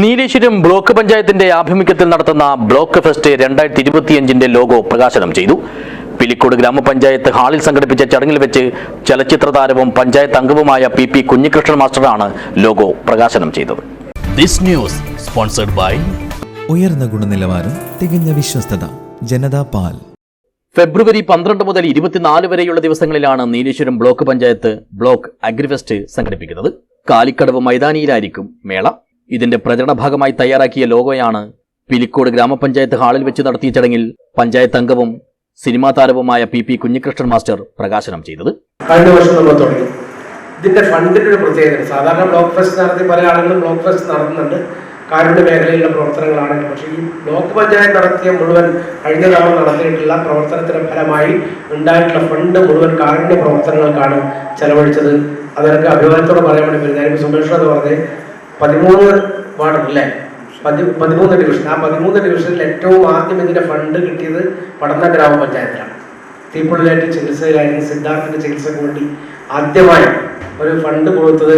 Nileshwaram block പഞ്ചായത്തിന്റെ ആഭിമുഖ്യത്തിൽ നടത്തുന്ന ബ്ലോക്ക് ഫെസ്റ്റ് രണ്ടായിരത്തി ഇരുപത്തിയഞ്ചിന്റെ ലോഗോ പ്രകാശനം ചെയ്തു. പിലിക്കോട് ഗ്രാമപഞ്ചായത്ത് ഹാളിൽ സംഘടിപ്പിച്ച ചടങ്ങിൽ വെച്ച് ചലച്ചിത്ര താരവും പഞ്ചായത്ത് അംഗവുമായ പി പി കുഞ്ഞികൃഷ്ണൻ മാസ്റ്ററാണ് ലോഗോ പ്രകാശനം ചെയ്തത്. ദിസ് ന്യൂസ് സ്പോൺസർഡ് ബൈ ഉയർന്ന ഗുണനിലവാരം തികഞ്ഞ വിശ്വസ്തത ജനതാ പാൽ. ഫെബ്രുവരി പന്ത്രണ്ട് മുതൽ ഇരുപത്തിനാല് വരെയുള്ള ദിവസങ്ങളിലാണ് Nileshwaram block panchayat block agrifest സംഘടിപ്പിക്കുന്നത്. കാലിക്കടവ് മൈതാനിയിലായിരിക്കും മേള. ഇതിന്റെ പ്രചരണ ഭാഗമായി തയ്യാറാക്കിയ ലോഗോയാണ് പിലിക്കോട് ഗ്രാമപഞ്ചായത്ത് ഹാളിൽ വെച്ച് നടത്തിയ ചടങ്ങിൽ പഞ്ചായത്ത് അംഗവും സിനിമാ താരവുമായ പി പി കുഞ്ഞികൃഷ്ണൻ മാസ്റ്റർ പ്രകാശനം ചെയ്തത്. കഴിഞ്ഞ വർഷം നമ്മൾ തുടങ്ങി. ഇതിന്റെ ഫണ്ടിന്റെ ഒരു പ്രത്യേകത സാധാരണ ബ്ലോക്ക് ഫെസ്റ്റ് നടത്തി പല ആളുകളും ബ്ലോക്ക് ഫെസ്റ്റ് നടത്തുന്നുണ്ട്. കാരുണ്യ മേഖലയിലുള്ള പ്രവർത്തനങ്ങളാണെങ്കിലും പക്ഷേ ഈ ബ്ലോക്ക് പഞ്ചായത്ത് നടത്തിയ മുഴുവൻ കഴിഞ്ഞ തവണ നടത്തിയിട്ടുള്ള പ്രവർത്തനത്തിന്റെ ഫലമായി ഉണ്ടായിട്ടുള്ള ഫണ്ട് മുഴുവൻ കാരുണ്യ പ്രവർത്തനങ്ങൾക്കാണ് ചെലവഴിച്ചത്. അതൊക്കെ അഭിമാനത്തോടെ പറയാൻ വേണ്ടി വരുന്നത് സുമേഷ് എന്ന് പറഞ്ഞ് പതിമൂന്ന് വാർഡല്ലേ പതി പതിമൂന്ന് ഡിവിഷൻ ആ പതിമൂന്ന് ഡിവിഷനിൽ ഏറ്റവും ആദ്യം ഇതിന്റെ ഫണ്ട് കിട്ടിയത് പടന്ന ഗ്രാമപഞ്ചായത്തിലാണ് തീപ്പുള്ളിലായിട്ട് ചികിത്സയിലായിരുന്നു സിദ്ധാർത്ഥിന്റെ ചികിത്സയ്ക്ക് വേണ്ടി ആദ്യമായി ഒരു ഫണ്ട് കൊടുത്തത്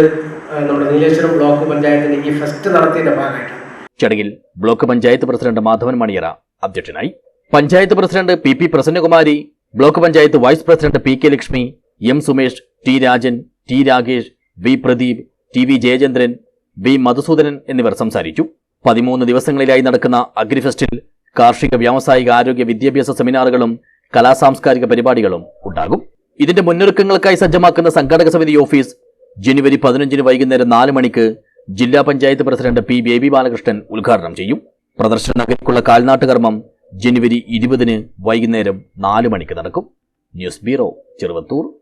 നമ്മുടെ നീലേശ്വരം ബ്ലോക്ക് പഞ്ചായത്തിന് ഈ ഫസ്റ്റ് നടത്തിയതിന്റെ ഭാഗമായിട്ടാണ്. ചടങ്ങിൽ ബ്ലോക്ക് പഞ്ചായത്ത് പ്രസിഡന്റ് മാധവൻ മണിയറ അധ്യക്ഷനായി. Panchayat president P P Prasannakumari block panchayat vice president P K Lakshmi M Sumesh T Rajan T Rakesh V Pradeep T V Jayachandran V Madhusoodanan എന്നിവർ സംസാരിച്ചു. പതിമൂന്ന് ദിവസങ്ങളിലായി നടക്കുന്ന അഗ്രിഫെസ്റ്റിൽ കാർഷിക വ്യാവസായിക ആരോഗ്യ വിദ്യാഭ്യാസ സെമിനാറുകളും കലാസാംസ്കാരിക പരിപാടികളും ഉണ്ടാകും. ഇതിന്റെ മുന്നൊരുക്കങ്ങൾക്കായി സജ്ജമാക്കുന്ന സംഘാടക സമിതി ഓഫീസ് ജനുവരി പതിനഞ്ചിന് വൈകുന്നേരം നാല് മണിക്ക് ജില്ലാ panchayat president P baby Balakrishnan ഉദ്ഘാടനം ചെയ്യും. പ്രദർശന നഗരക്കുള്ള കാൽനാട്ട് കർമ്മം ജനുവരി ഇരുപതിന് വൈകുന്നേരം നാല് മണിക്ക് നടക്കും. News bureau Cheruvathur.